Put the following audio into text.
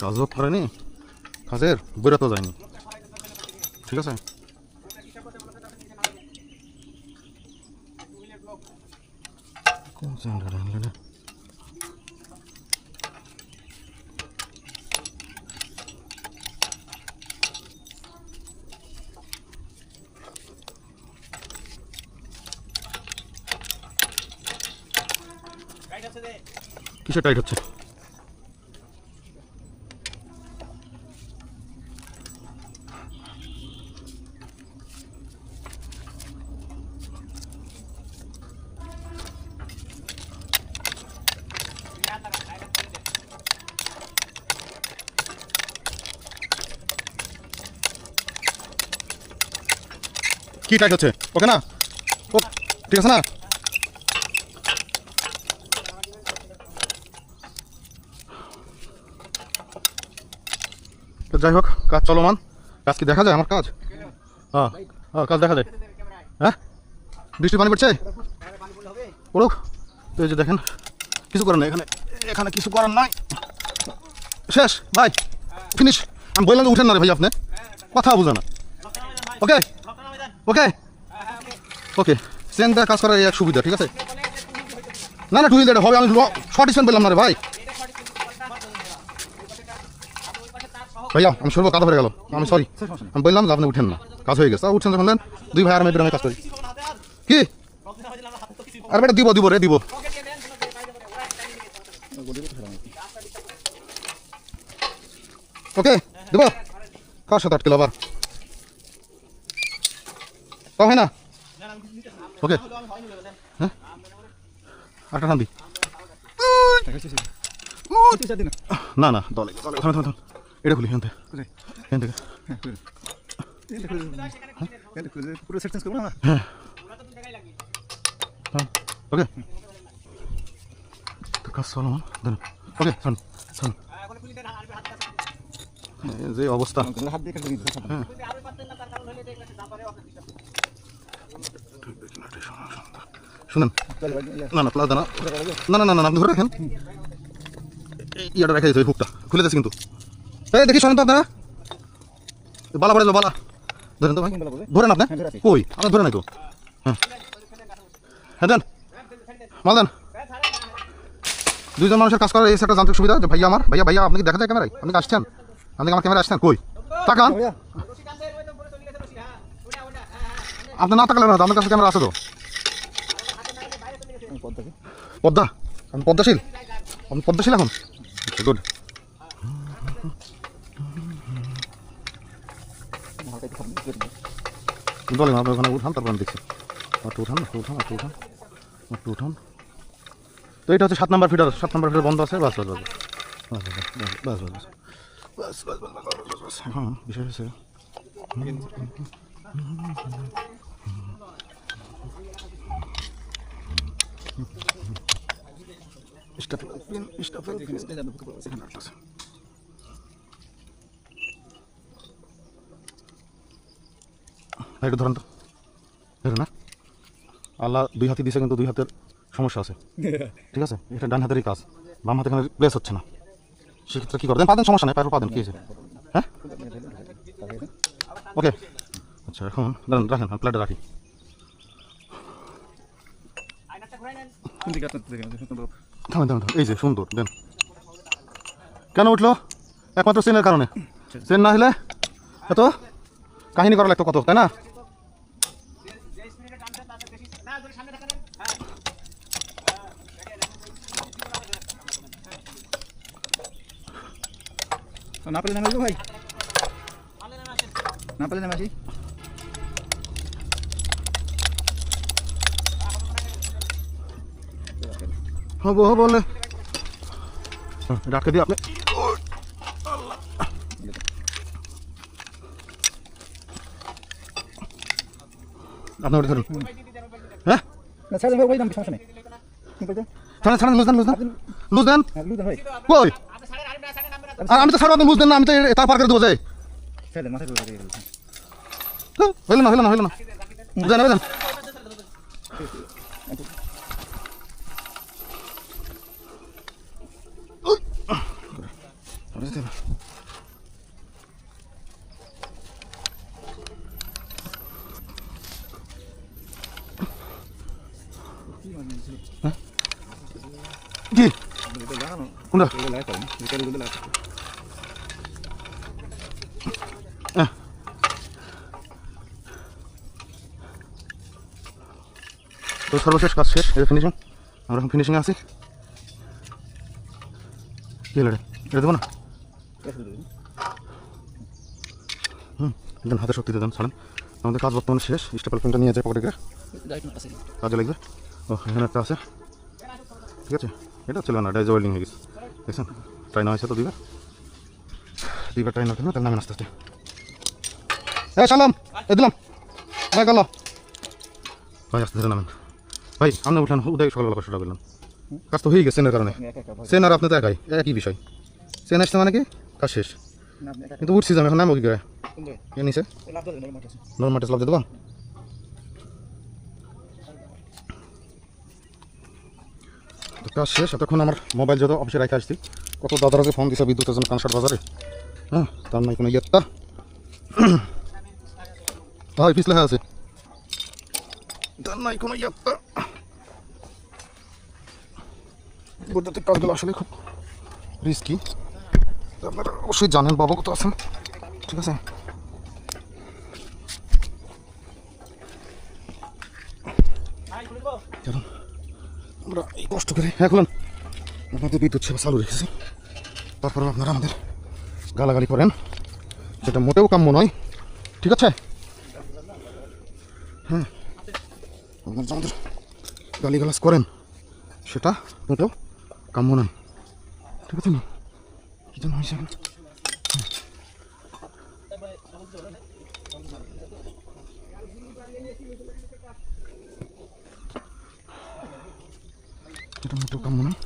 কাজও করেনি কাজের বেরোতে যায়নি। ঠিক আছে? কোন কিসে টাইট হচ্ছে। কি টাইট হচ্ছে? ওকে না? ঠিক আছে না? তো যাই হোক, কাজ চলমান। কাজ কি দেখা যায় আমার কাজ? হ্যাঁ হ্যাঁ কাজ দেখা যায়। হ্যাঁ? বৃষ্টি পানি পড়ছে? পড়ুক। তো এই যে দেখেন, কিছু করার নাই এখানে। এখানে কিছু করার নাই। শেষ ভাই ফিনিশ। আমি বললাম উঠেন না রে ভাই আপনি। কথা বুঝে না। ওকে? ওকে? ওকে। সেন কাজ করার এক সুবিধা, ঠিক আছে? না না দেটা হবে, আমি শর্ট স্প্যান পেলাম না রে ভাই। ভাইয়া আমি সরবো কাদা ভরে গেল। আমি সরি আমি বললাম যে আপনি উঠেন না। কাজ হয়ে গেছে। উঠছেন যখন দেন দুই ভাই আর আমি কাজ করি। কি? আর বেটা দিব দিব রে দিব। ওকে দিব। কার সাথে আটকেল আবার? কম হয় না? ওকে। হ্যাঁ? আটটা টান দি। না না দলে দলে থামে থামে। এটা খুলি এখান থেকে। এখান থেকে। পুরো সেট চেঞ্জ করব না হ্যাঁ ওকে। কাজ চলো দেন ওকে শোন শোন যে অবস্থা। হাত দিয়ে হ্যাঁ। শুনেন। না না প্লাস দানা না না না না আপনি ধরে রাখেন। ইয়াটা রেখে দিতে হুকটা। খুলে দিয়েছে কিন্তু। এই দেখি শোনেন তো আপনারা। বালা পড়ে বালা। ধরেন তো ভাই। ধরেন আপনি। কই? আপনার ধরে নাই তো? হ্যাঁ। হ্যাঁ দেন। মাল দেন। দুইজন মানুষের কাজ করার এই একটা যান্ত্রিক সুবিধা যে ভাইয়া আমার। ভাইয়া ভাইয়া আপনি দেখা যায় ক্যামেরায়? আপনি আসছেন? আপনি আমার ক্যামেরা আসছেন? কই? তাকান। আপনি না তাকালেন না আপনার কাছে ক্যামেরা আছে তো? পদ্মা? আমি পদ্মাশীল। আপনি পদ্মাশীল এখন? গুড বলেন আপনি ওখানে উঠান তারপর আমি দেখছি একটু উঠান একটু উঠান একটু উঠান একটু উঠান তো এটা হচ্ছে সাত নাম্বার ফিটার সাত নাম্বার ফিটার বন্ধ আছে বাস বাস বাস বাস বাস বাস বাস বাস বাস বাস হ্যাঁ বিষয় হচ্ছে স্টাফেল পিন স্টাফেল পিন এখানে একটা আছে। ভাই, একটু ধরেন তো। ধরেন না। আল্লাহ দুই হাতে দিছে, কিন্তু দুই হাতের সমস্যা আছে। ঠিক আছে? এটা ডান হাতেরই কাজ। বাম হাতে এখানে প্লেস হচ্ছে না। সেক্ষেত্রে কী করবেন পাবেন সমস্যা নেই, পায়ের পাবেন কী হয়েছে? হ্যাঁ? ওকে আচ্ছা এখন দাঁড়ান, রাখেন আমি প্লেটে রাখি। থামেন থামেন। এই যে, সুন্দর, দেন। কেন উঠল? একমাত্র চেনের কারণে। চেন না হলে? এত? কাহিনী করা লাগতো কত তাই না না পেলে নামে ভাই না পেলে নামে আসি হব হব বলে হ্যাঁ, এটা আটকে দিয়ে আপনি আপনি ওটা ধরুন। হ্যাঁ? না ছাড়েন ভাই ওই দাম সমস্যা নেই। ছাড়েন ছাড়েন লুজ দেন লুজ দেন। লুজ দেন? হ্যাঁ লুজ ভাই। কই? আর আমি তো ছাড়বো আপনি লুজ দেন না আমি তো এটা তার পার করে দেবো যাই। হ্যাঁ, হইল না হইল না হইল না। বুঝলেন কোনটা তো সর্বশেষ কাজ শেষ এটা ফিনিশিং আমরা এখন ফিনিশিংয়ে আছি। কি হলো এটা দেবো না? হুম একদম হাতে শক্তি দেন ছাড়েন। আমাদের কাজ বর্তমানে শেষ স্টেপল পেনটা নিয়ে যায় পকেটে কাজে লাগবে। ও এখানে একটা আছে। ঠিক আছে? এটা ছিল না এটা ওয়েল্ডিং হয়ে গেছে। দেখছেন? ট্রাই না হয়েছে তো দুইবার। দুইবার ট্রাই না করলে তাহলে নামেন আস্তে আস্তে হ্যাঁ সালাম! এ দিলাম। গেল। ভাই আস্তে আস্তে নামেন। ভাই আপনি উঠলেন উদয় সকালবেলা কষ্টটা করলাম কাজ তো হয়ে গেছে সেনের কারণে। সেন আর আপনি তো একাই একই বিষয়। সেন আসছে মানে কি? কাজ শেষ। কিন্তু উঠছি যাম এখন নামো কি করে? নিছে নর্মাল মাঠে লাভ দিয়ে দেবো? কাজ শেষ, এতক্ষণ আমার মোবাইল যত অফিসে রেখে আসছি, কত দাদারাকে ফোন দিছে বিদ্যুতের জন্য কানসার বাজারে? হ্যাঁ তার নাই কোনো ইয়েটা। ভাই পিছলে আছে। তার নাই কোনো ইয়েটা। বৈদ্যুতিক কাজগুলো আসলে খুব রিস্কি আপনারা অবশ্যই জানেন বাবা কত আছেন। ঠিক আছে? চলুন। আমরা এই কষ্ট করে হ্যাঁ খুলুন। আপনাদের বিদ্যুৎ সেবা চালু রেখেছি। তারপরে আপনারা আমাদের গালাগালি করেন সেটা মোটেও কাম্য নয়। ঠিক আছে? হ্যাঁ। আপনারা আমাদের গালিগালাজ করেন, সেটা মোটেও কাম্য নয়। ঠিক আছে না? কি যেন হয়েছে এটা মোটেও কাম্য নয়